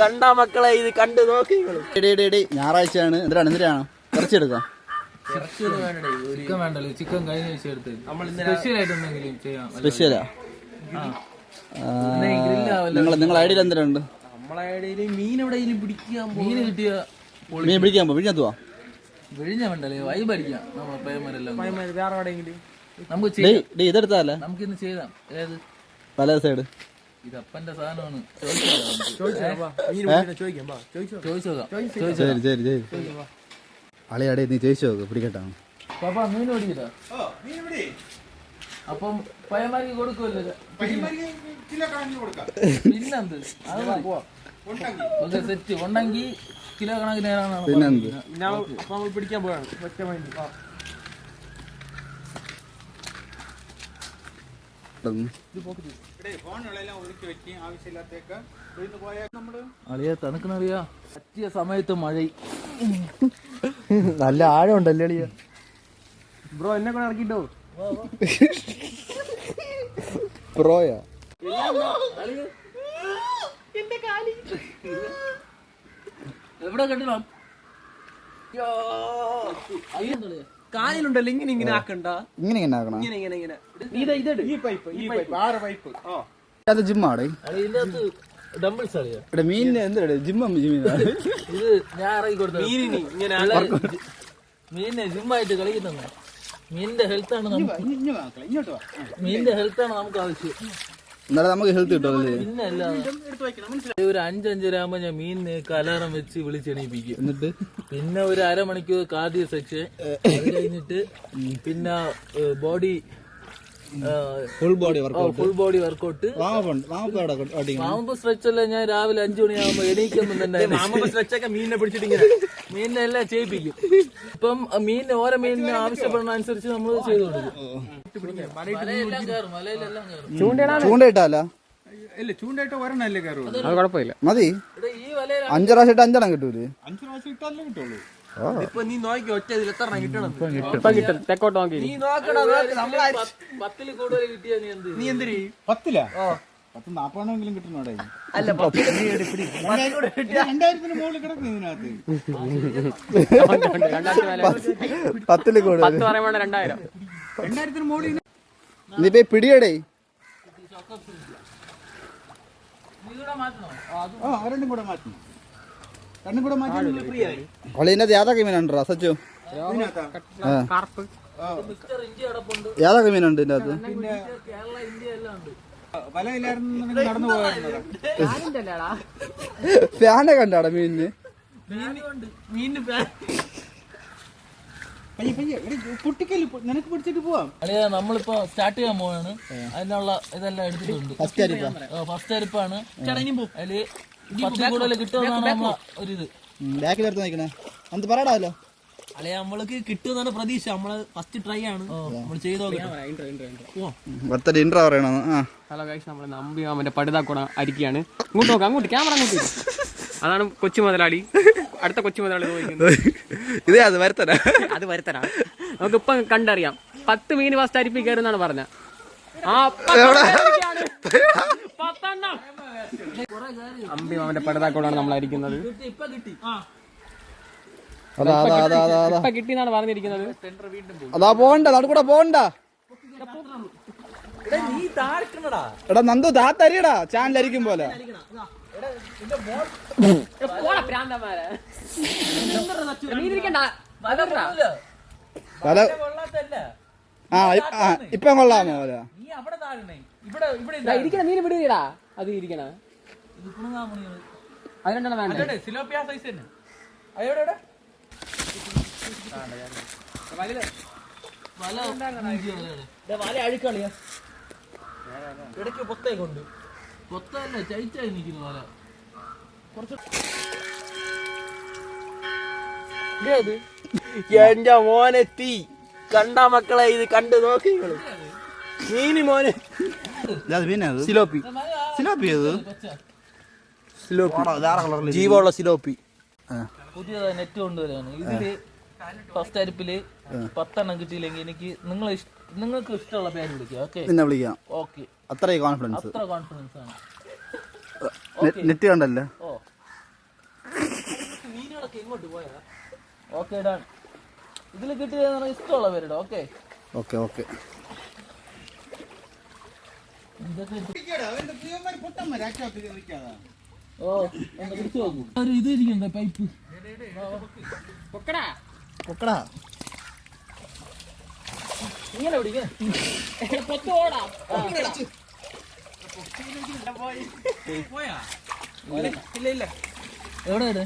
കണ്ട മക്കളെ ഇത് കണ്ടു നോക്കി ഞായറാഴ്ചയാണ്. എന്തിനാണ് എന്തിനാണ്? ഇറച്ചിയെടുക്കാം? ചിക്കൻ വേണ്ടല്ലോ ചിക്കൻ കഴിഞ്ഞ ആഴ്ച എടുത്ത്. സ്പെഷ്യൽ ആയിട്ട് എന്തെങ്കിലും ചെയ്യാം. സ്പെഷ്യലാ നിങ്ങൾ നിങ്ങൾ ഐഡിയയിൽ എന്തിനുണ്ട്? നമ്മളെ മീൻ എവിടെയെങ്കിലും പിടിക്കാൻ മീൻ കിട്ടിയ മീൻ പിടിക്കാൻ പോവാ. വിഴിഞ്ഞ വേണ്ടല്ലേ വൈബ് അടിക്കാം. നമ്മളെ പയ്യന്മാരെല്ലാം കൂടി. വേറെ എവിടെയെങ്കിലും. നമുക്ക് ഇതെടുത്താലേ? നമുക്ക് ഇന്ന് ചെയ്താം. ഏത്? പല സൈഡ്. ഇത് അപ്പന്റെ സാധനമാണ് ശരി ശരി ശരി. അളി അടേ നീ ചോദിച്ചു നോക്ക് പിടിക്കട്ടാ. പാപ്പാ മീൻ ഓടിക്കട്ടാ അപ്പം പയ്യന്മാർക്ക് കൊടുക്കുമല്ലോ പിന്നെന്ത്? അത് സെറ്റ്. ഉണ്ടെങ്കിൽ കിലോ കണക്കിന് പിന്നെന്ത് നമ്മൾ പിടിക്കാൻ പോയാണ് ഇത് പോക്കറ്റ്. അളിയ തണുക്കണറിയാ പറ്റിയ സമയത്ത് മഴ. നല്ല ആഴം ഉണ്ടല്ലേ അളിയ? ബ്രോ എന്നെ കൂടെ ഇറക്കിട്ടോ? ബ്രോയാ? എവിടെ കണ്ടിടാം കാലിലുണ്ടല്ലോ ഇങ്ങനെ ഇങ്ങനെ ആക്കണ്ട. ഇങ്ങനെ ഇങ്ങനെ ആക്കണം. ഇങ്ങനെ ഇങ്ങനെ ഇങ്ങനെ. ഇത് ഇതെട് ഈ പൈപ്പ് ഈ പൈപ്പ് ആറ് പൈപ്പ് ആ. അത് ജിമ്മാണ് ഇതിന്റെ അകത്ത് ഡംബിൾസ് അളിയ ഇവിടെ മീനിന് എന്തിനാ ജിമ്മ ജിമ്മ ഇത് ഞാൻ ഇറങ്ങി കൊടുത്തത്. മീനിനി ഇങ്ങനെ മീനിനെ ജിമ്മായിട്ട് കളിക്കുന്ന മീനിന്റെ ഹെൽത്ത് ആണ് നമുക്ക് മീനിന്റെ ഹെൽത്ത് ആണ് നമുക്ക് ആവശ്യം. എന്നാലും നമുക്ക് ഹെൽത്ത് കിട്ടും ഒരു അഞ്ചഞ്ചരാകുമ്പോ ഞാൻ മീൻ കലാറം വെച്ച് വിളിച്ചെണീപ്പിക്കും. എന്നിട്ട്? പിന്നെ ഒരു അരമണിക്കൂർ കാർഡിയോ സെക്ഷൻ കഴിഞ്ഞിട്ട് പിന്നെ body full body workout full body workout stretch എല്ലാം ഞാൻ രാവിലെ അഞ്ചു മണിയാകുമ്പോ തന്നെ വെച്ചൊക്കെ മീനിനെ പിടിച്ചിട്ടിങ്ങനെ മീനിനെ എല്ലാം ചെയ്യിപ്പിക്കും. ഇപ്പം മീനിന് ഓരോ മീനിനെ ആവശ്യപ്പെടുന്ന അനുസരിച്ച് നമ്മൾ ചെയ്തു കൊടുക്കും. ചൂണ്ടയിട്ടാല? മതി. അഞ്ചു പ്രാവശ്യം ഇട്ട് അഞ്ചെണ്ണം കിട്ടൂലേ? അഞ്ചു പ്രാവശ്യം ഇട്ടാലേ കിട്ടുള്ളൂ. ഇപ്പൊ നീ നോക്കി ഒറ്റ ഇതിൽ എത്ര എണ്ണം കിട്ടണം ഇപ്പൊ കിട്ടും തെക്കോട്ട് നോക്കി നീ കൂടുതൽ കിട്ടിയാ എന്ത് നീ എന്തിരി പത്തിലാ പത്ത് നാപ്പതെണ്ണെങ്കിലും കിട്ടണോടെ അല്ല രണ്ടായിരത്തിന് മുകളിൽ കിടക്കും ഇതിനകത്ത് രണ്ടായിരത്തി മേലെ പത്തിൽ കൂടെ പത്ത് പറയുമ്പോൾ രണ്ടായിരം രണ്ടായിരത്തിന് മുകളിൽ നീ പോയി പിടിയടേ ആ രണ്ടും കൂടെ മാറ്റണം മീനുണ്ടോ യാതൊക്കെ മീനുണ്ട് ഇതിന്റെ അകത്ത്? പിന്നെ കേരള ഇന്ത്യ എല്ലാം ഉണ്ട്. വല ഇല്ലായിരുന്നു നടന്നു പോകാറുണ്ടോ ഫാനെ കണ്ടാടാ മീനിന്? നിനക്ക് പിടിച്ചിട്ട് പോവാം. അളിയ നമ്മളിപ്പോ സ്റ്റാർട്ട് ചെയ്യാൻ പോവാണ്. അതിനുള്ള ഇതെല്ലാം എടുത്തിട്ടുണ്ട്. ഫസ്റ്റ് അരിപ്പാണ്. അതിൽ നോക്കണേ അല്ലെ നമ്മൾക്ക് കിട്ടുമെന്നാണ് പ്രതീക്ഷ. നമ്മൾ ഫസ്റ്റ് ട്രൈ ആണ്. നമ്മൾ ചെയ്ത് ഹലോ ഗൈസ് നമ്മൾ നമ്പി അവന്റെ പടുതാ കൂടെ അരിക്കുകയാണ് ഇങ്ങോട്ട് നോക്കാം അങ്ങോട്ട് ക്യാമറ അങ്ങോട്ട് അതാണ് കൊച്ചു മുതലാളി. അടുത്ത കൊച്ചു മുതലാളി ഇതേ അത് വരുത്തരാ അത് വരുത്തരാ നമുക്ക് ഇപ്പം കണ്ടറിയാം. പത്ത് മീൻ ഫസ്റ്റ് അരിപ്പി കയറുന്നാണ് അമ്പി അവന്റെ പടുതാക്കോടാണ് നമ്മൾ അരിക്കുന്നത് ഇപ്പൊ കിട്ടി. അതാ അതാ അതാ അതാ അതാ ഇപ്പൊ കിട്ടിയെന്നാണ് പറഞ്ഞിരിക്കുന്നത്. അതാ പോണ്ട നടു കൂടെ പോണ്ട എടാ നന്ദു താത്തരിയടാ ചാനൽ അരിക്കും പോലെ. വല ആ ആ ഇപ്പം കൊള്ളാമോ നീ അവിടെ താഴണേ ഇവിടെ ഇവിടെ ഇരിക്കണ മീൻ വിടുകടാ അത് ഇരിക്കണ. ഇത് കുണുങ്ങാമണിയാണ് അതിനെന്താണ് വേണ്ടത് സിലോപ്പിയ സൈസ് തന്നെ. അയ്യോടെ വല. വല വല അഴുക്കളിയാ ഇടയ്ക്ക് പൊത്തേക്കുണ്ട് പൊത്തല്ല ചൈറ്റായി നിൽക്കുന്നു വല. എന്റെ മോനെ തീ. കണ്ട മക്കളെ ഇത് കണ്ടു നോക്കി മീന്. മോനെ സിലോപ്പി. സിലോപ്പി അത് സിലോപ്പി. ജീവമുള്ള സിലോപ്പി. പുതിയ നെറ്റ് കൊണ്ടുവരാണ് ഇതിൽ ഫസ്റ്റ് അരിപ്പിൽ പത്തെണ്ണം കിട്ടിയില്ലെങ്കിൽ എനിക്ക് നിങ്ങൾ നിങ്ങൾക്ക് ഇഷ്ടമുള്ള പേര് വിളിക്കുക ഓക്കെ നിന്നെ വിളിക്കാം. ഓക്കെ അത്രയും കോൺഫിഡൻസ് അത്ര കോൺഫിഡൻസ് ആണ്. നെറ്റ് കണ്ടല്ലേ? ഓ. ഇങ്ങോട്ട് പോയാ? ഓക്കെ ഡൺ ഇതിൽ കിട്ടിയത് ഇഷ്ടമുള്ള പേരുടെ ഓക്കെ ഓക്കെ ഓക്കെ ഓ പിടിച്ചു നോക്കൂ. ഒരു ഇത് ഇരിക്കണ്ട പൈപ്പ് പൊക്കടാ. ഇങ്ങനെ പൊത്ത് ഓടാ എവിടെ ഇട്?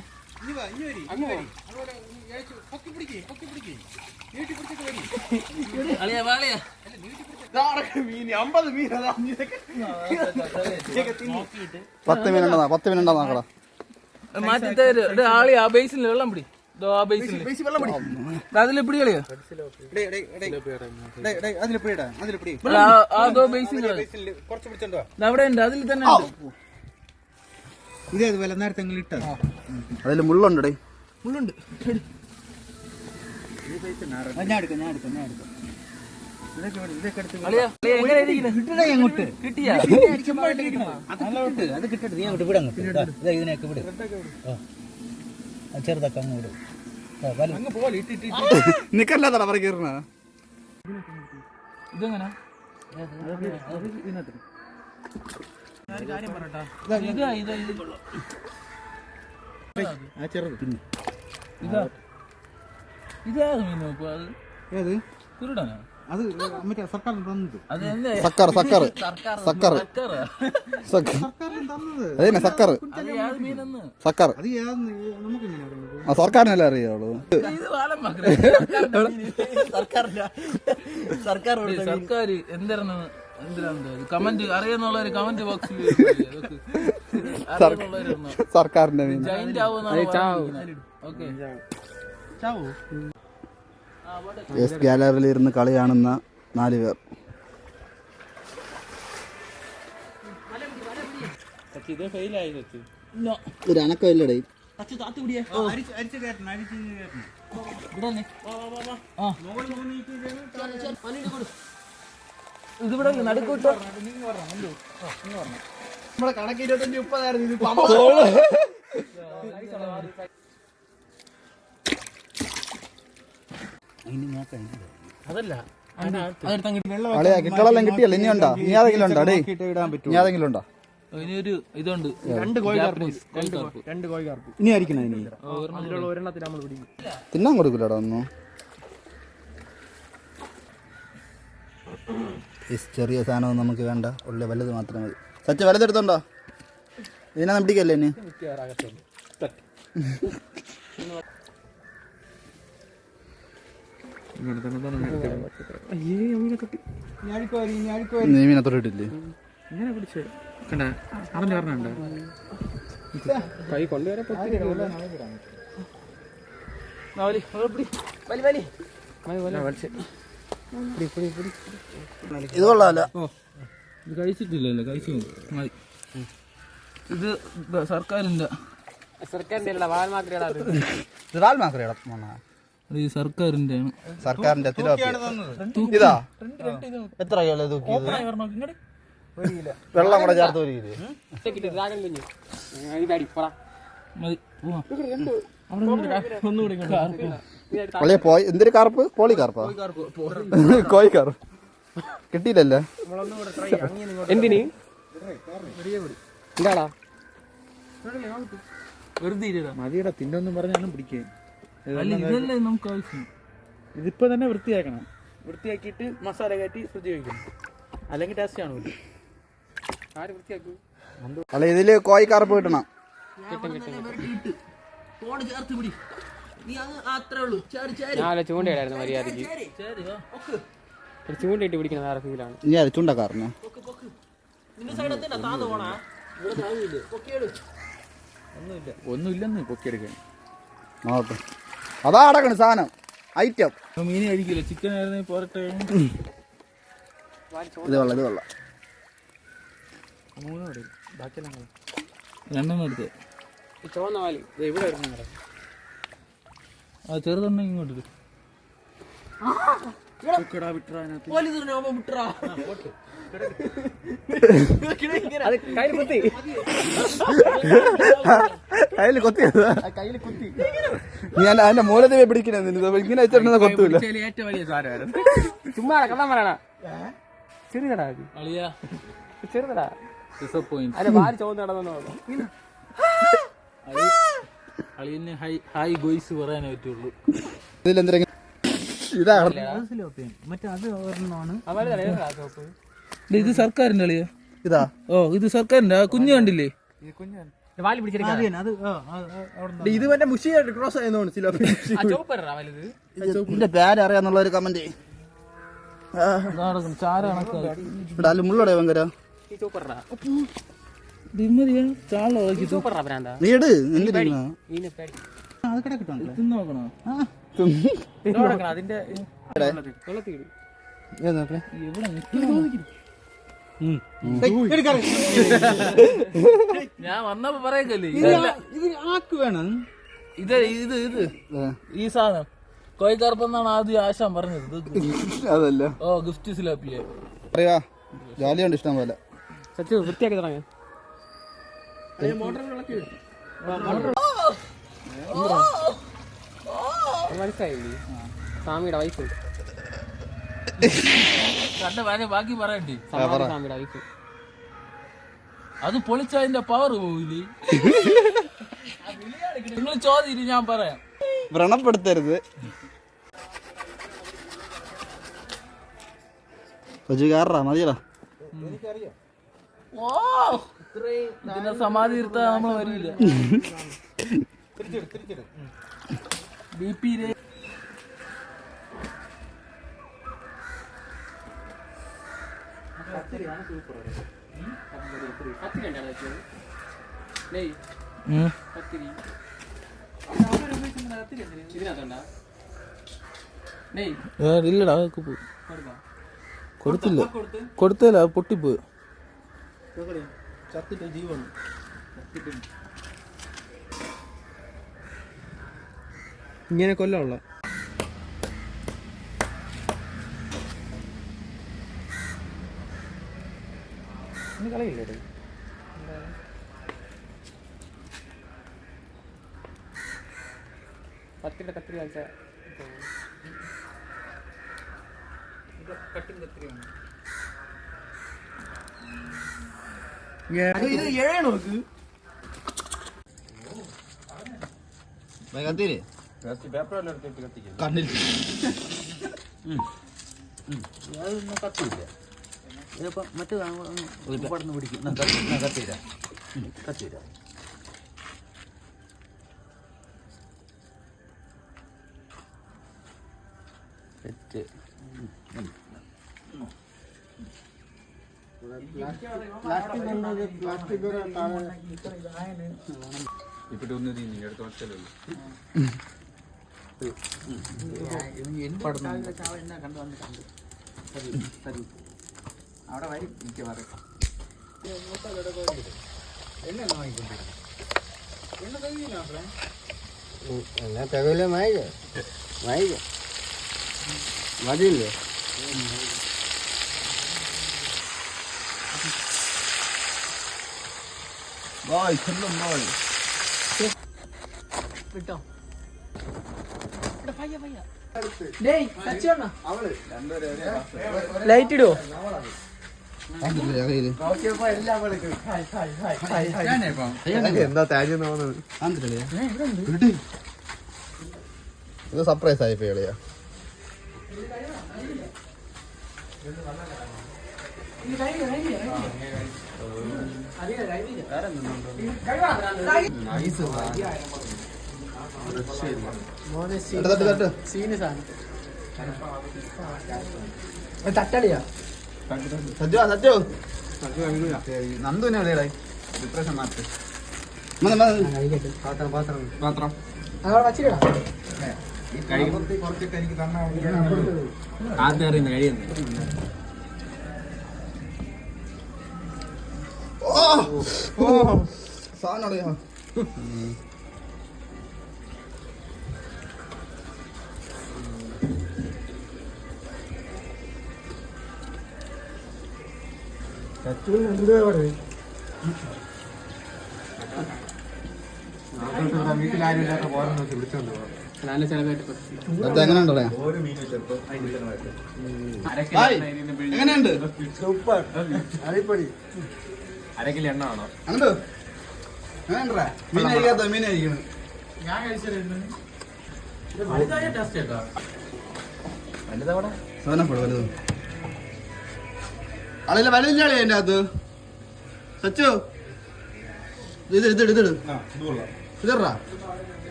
പത്ത് നോക്കടാ. മാറ്റി തരും ആളി ആ ബേസിൽ വെള്ളം പിടി. ആ ബേസിൽ അതിൽ പിടി. കളിയോ അതിൽ പിടിടാ അതിൽ പിടി ആ- ആ ദോ ബേസിൽ കുറച്ച് പിടിച്ചോണ്ടോ അവിടെ ഉണ്ട് അതിൽ തന്നെ ഉണ്ട്. ഇതേ അതുപോലെ നേരത്തെ ഇട്ടത്. അതിൽ മുള്ളുണ്ട്. ഞാൻ എടുക്കാം. ഞാൻ എടുക്കാം ഞാൻ എടുക്കാം അത് കിട്ട് അത് കിട്ടട്ടെ നീ അങ്ങോട്ട് വിടാ ഇതിനെയൊക്കെ വിട് ചെറുതാക്കാം അങ്ങ് വിട്. നിക്കല്ലാത്തടാ പറ കയറണ ഇതെങ്ങനെ? ഇതാ ഇതാ. ഇത് ആ ചെറുത്. പിന്നെ. ഇതാ ഇതാ മീൻ നോക്കൂ അത് ഏത്? അത് മറ്റേ സർക്കാർ തന്നത്. സക്കർ. സക്കർ. അതന്നെ ആ സർക്കാരിനല്ലേ അറിയാവുള്ളൂ? സർക്കാർ എന്തിനാണ് കമന്റ് ബോക്സിൽ സർക്കാരിന്റെ ഓക്കെ. എസ് ഗാലറിയിൽ ഇരുന്ന് കളി കാണുന്ന നാല് പേർ. ഒരു അനക്കമില്ലടേ. ഇതിവിടെ നടുക്കൂട്ടോ നമ്മളെ കണക്ക് ഇരുപത്തഞ്ച് മുപ്പതായിരുന്നു ഇത് അതല്ല കിട്ടളെല്ലാം കിട്ടിയല്ലോ ഇനി ഉണ്ടോ ഇനി ആരെങ്കിലും ഉണ്ടോ? ഡേ ഇനി ആരെങ്കിലും ഉണ്ടോ? ഇനിയൊരു ഇതുണ്ട്. രണ്ട് രണ്ട് ഇനി ആയിരിക്കണം ഇനി? തിന്നാൻ കൊടുക്കില്ലടാ ഒന്നും. ഈ ചെറിയ സാധനം നമുക്ക് വേണ്ട. ഉള്ള വലുത് മാത്രം മതി. സച്ച വലുതെടുത്തോണ്ടോ ഇതിനാ പിടിക്കല്ലേ ഇനി? നീ മീനത്തോട്ടിട്ടില്ലേ ഇങ്ങനെ പിടിച്ച് കണ്ട അറിഞ്ഞു പറഞ്ഞുണ്ടോ കൈ. ഇത് സർക്കാരിന്റെ ഇത് കഴിച്ചിട്ടില്ലല്ലോ കഴിച്ചു മതി ഇത് ഈ സർക്കാരിന്റെ ആണ് സർക്കാരിന്റെ ഇതാ. എത്ര കിലോ തൂക്കിയത് വെള്ളം കൂടെ ചേർത്ത് ഒരു കിലോ. പോയി. എന്തൊരു കാർപ്പ്? പോളി കാർപ്പാ കോഴി കാർപ്പ് കിട്ടിയില്ലല്ലേ എന്തിന്? എന്താടാ? വെറുതെ. മതിയുടെ തിന്നൊന്നും പറഞ്ഞാലും പിടിക്കേ. അല്ല ഇതല്ലേ നമുക്ക് ആവശ്യം? ഇതിപ്പോ തന്നെ വൃത്തിയാക്കണം. വൃത്തിയാക്കിയിട്ട് മസാല കയറ്റി ഫ്രിഡ്ജ് വെക്കണം അല്ലെങ്കിൽ ടേസ്റ്റ് കാണൂല ആര് വൃത്തിയാക്കൂ? അല്ല ഇതിൽ കോഴി കറുപ്പ് കിട്ടണം. ചൂണ്ടയിടായിരുന്നു മര്യാദയ്ക്ക്. ഒരു ചൂണ്ടയിട്ട് പിടിക്കുന്ന വേറെ ഫീലാണ് ഇനി അത് ഒന്നുമില്ല. ഒന്നുമില്ലെന്ന് പൊക്കിയെടുക്കാൻ. നോട്ടെ അതാ അടക്കണ് സാധനം ഐറ്റം മീൻ കഴിക്കില്ല? ചിക്കൻ ആയിരുന്നെങ്കിൽ പോരട്ടെ ഇത് കൊള്ളാം ഇത് കൊള്ളാം രണ്ടെണ്ണം എടുത്ത്. ഈ ചുവന്ന വാലി. ദേ ഇവിടെ വരുന്ന ആ ചെറുതെണ്ണം ഇങ്ങോട്ട് ഇട്. കയ്യിൽ കുത്തി. കയ്യിൽ കൊത്തിയത് കയ്യിൽ കുത്തി. ഞാൻ അതിന്റെ മൂലത്തെ പിടിക്കണേ ഇങ്ങനെ വെച്ചിട്ടുണ്ടെന്ന് കൊത്തൂല. ചുമ്മാ കള്ളം പറയണ? ചെറുതടാ ചെറുതടാ. അതിന്റെ വാരി ചോദിച്ചു നടന്നു അളിയന് ഹൈ ഹൈ ഗോയ്സ് പറയാനേ പറ്റുള്ളൂ. ഇതിലെന്തെങ്കിലും ഇതാണ് മറ്റേ അത് ഒരെണ്ണമാണ് ഇത് സർക്കാരിന്റെ അളിയ ഇതാ. ഓ ഇത് സർക്കാരിന്റെ ആ കുഞ്ഞു കണ്ടില്ലേ? ഇത് മറ്റേ മുഷിയായിട്ട് ക്രോസ് ആയെന്ന് ഇതിന്റെ പേര് അറിയാന്നുള്ള ഒരു കമന്റ് മുള്ളോടെ ഭയങ്കര? നീ ഇട് എന്തിനാ അത് നോക്കണോ? അതിന്റെ. എവിടെ? ഞാൻ വന്നപ്പോ പറയക്കല്ലേ ഇതല്ല ഇത് ആക്ക് വേണം. ഇത് ഇത് ഇത്. ഈ സാധനം. കോഴിക്കാർപ്പെന്നാണ് ആദ്യം ആശാൻ പറഞ്ഞത്. അതല്ല. ഓ ഗിഫ്റ്റ് സിലാപ്പിയെ അറിയാ ജോലിയുണ്ട് ഇഷ്ടം പോലെ. സത്യം വൃത്തിയാക്കി തുടങ്ങി മനസ്സിലായില്ലേ? സ്വാമിയുടെ വൈഫ് കണ്ട വരെ ബാക്കി പറയണ്ടേ. അത് പൊളിച്ചതിന്റെ പവർ പോയില്ലേ നിങ്ങൾ ചോദ്യം ഞാൻ പറയാം. വ്രണപ്പെടുത്തരുത്. കൊച്ചു കയറാ മതിയടാ. ഓ ഇതിനെ സമാധി ഇരുത്താൻ നമ്മൾ വരില്ല. ബി പി പത്തിരി ഉണ്ടായിരുന്നു വെച്ചത് നെയ് പത്തിരി ഇതിനകത്തുണ്ടാ നെയ് ഇല്ലടാ അതൊക്കെ പോയി കൊടുക്കാം കൊടുത്തില്ല കൊടുത്തില്ല അത് പൊട്ടിപ്പോയി ചത്തിട്ട് ജീവൻ ഇങ്ങനെ കൊല്ലമുള്ള ഇന്ന് കളിയില്ലേ ഇത്? പത്തിരിയുടെ കത്തിരി കാണിച്ച ഇത് ഏഴ് നോക്ക് കത്തിരി കണ്ണിൽ ഇതിപ്പോ മറ്റേ പടന്ന് പിടിക്കും. എന്നാ കത്തി- എന്നാ കത്തിയിരാ ഉം, കത്തിയിരാ സെറ്റ് അവിടെ വരും മിക്കവാറും. ബോയ് മതിയില്ലേ വിട്ടോ? ലൈറ്റ് ഇടുവോ എന്താ തേജ് ഇത് സർപ്രൈസ് ആയി പേളിയാ തട്ടടിയാ. സജ്ജു. സജ്ജു നന്ദുവിനെ എവിടെയാ ഡിപ്രഷൻ മാറ്റി പാത്രം ആദ്യം അറിയുന്ന ഓ സാധനം ചെലവായിട്ട് സത്യം എങ്ങനെയുണ്ട്? പറയാം ഹായ് എങ്ങനെയുണ്ട് അരക്കിലോ എണ്ണ ആണോ അങ്ങോട്ട് എങ്ങനെയുണ്ടാ മീൻ കഴിക്കാത്ത മീൻ കഴിക്കണം. സോനപ്പഴം വലുത്. ആളില്ല വലുതില്ലാളെ എന്റെ അകത്ത്. സച്ചു. ഇത് ഇത് ഇത് ഇത് ഇതറാ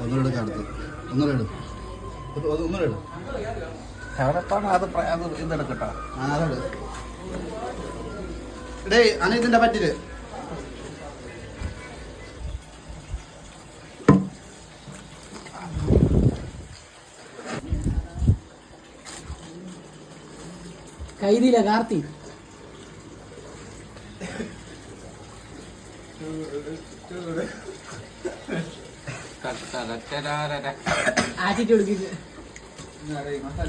ഒന്നുകൂടെ എടുക്കാം അടുത്ത്. ഒന്നുകൂടെ ഇടും ഒന്നുകൂടെ ഇടും അത് പ്ര- അത് ഇതെടുക്കട്ടോ ആ അതാണ് ഡേ അന ഇതിന്റെ പറ്റിൽ കൈതിയില്ല കാർത്തി. ആറ്റിട്ട് കൊടുക്കില്ല മസാല